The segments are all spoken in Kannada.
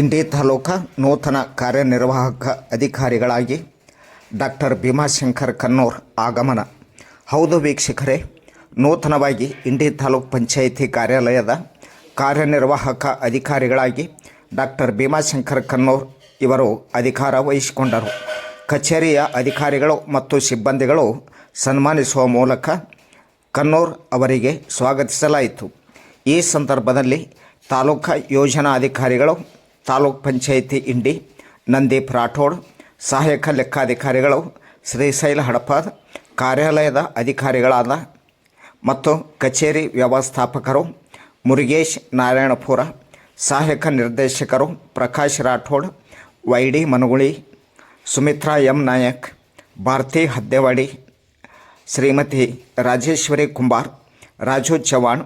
ಇಂಡಿ ತಾಲೂಕ ನೂತನ ಕಾರ್ಯನಿರ್ವಾಹಕ ಅಧಿಕಾರಿಗಳಾಗಿ ಡಾಕ್ಟರ್ ಭೀಮಾಶಂಕರ್ ಕನ್ನೂರ್ ಆಗಮನ. ಹೌದು ವೀಕ್ಷಕರೇ, ನೂತನವಾಗಿ ಇಂಡಿ ತಾಲೂಕ್ ಪಂಚಾಯಿತಿ ಕಾರ್ಯಾಲಯದ ಕಾರ್ಯನಿರ್ವಾಹಕ ಅಧಿಕಾರಿಗಳಾಗಿ ಡಾಕ್ಟರ್ ಭೀಮಾಶಂಕರ್ ಕನ್ನೂರ್ ಇವರು ಅಧಿಕಾರ ವಹಿಸಿಕೊಂಡರು. ಕಚೇರಿಯ ಅಧಿಕಾರಿಗಳು ಮತ್ತು ಸಿಬ್ಬಂದಿಗಳು ಸನ್ಮಾನಿಸುವ ಮೂಲಕ ಕನ್ನೂರ್ ಅವರಿಗೆ ಸ್ವಾಗತಿಸಲಾಯಿತು. ಈ ಸಂದರ್ಭದಲ್ಲಿ ತಾಲೂಕಾ ಯೋಜನಾಧಿಕಾರಿಗಳು ತಾಲೂಕ್ ಪಂಚಾಯಿತಿ ಇಂಡಿ, ನಂದೀಪ್ ರಾಠೋಡ್, ಸಹಾಯಕ ಲೆಕ್ಕಾಧಿಕಾರಿಗಳು, ಶ್ರೀಶೈಲ ಹಡಪದ್ ಕಾರ್ಯಾಲಯದ ಅಧಿಕಾರಿಗಳಾದ ಮತ್ತು ಕಚೇರಿ ವ್ಯವಸ್ಥಾಪಕರು, ಮುರುಗೇಶ್ ನಾರಾಯಣಪುರ, ಸಹಾಯಕ ನಿರ್ದೇಶಕರು Prakash Rathod Y D Managuli, Sumitra M Nayak, Bharati Haddewadi, Shrimati Rajeshwari Kumbar, Raju Chavan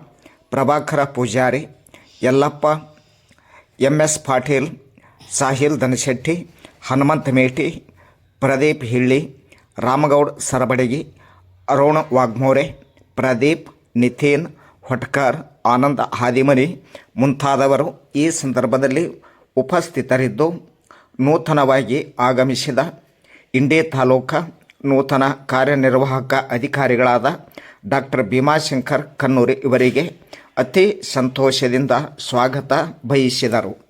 Prabhakara Pujari, Yallappa M S Patil, Sahil Danashetti Hanumanta Meti, Pradeep Hilli, Ramagoud Sarabadagi, Arun Waghmore, Pradeep, Nitin, Hotkar, Ananda Hadimani ಮುಂತಾದವರು ಈ ಸಂದರ್ಭದಲ್ಲಿ ಉಪಸ್ಥಿತರಿದ್ದು, ನೂತನವಾಗಿ ಆಗಮಿಸಿದ ಇಂಡಿ ತಾಲೂಕ ನೂತನ ಕಾರ್ಯನಿರ್ವಾಹಕ ಅಧಿಕಾರಿಗಳಾದ ಡಾಕ್ಟರ್ ಭೀಮಾಶಂಕರ್ ಕನ್ನೂರಿ ಇವರಿಗೆ ಅತಿ ಸಂತೋಷದಿಂದ ಸ್ವಾಗತ ಬಯಸಿದರು.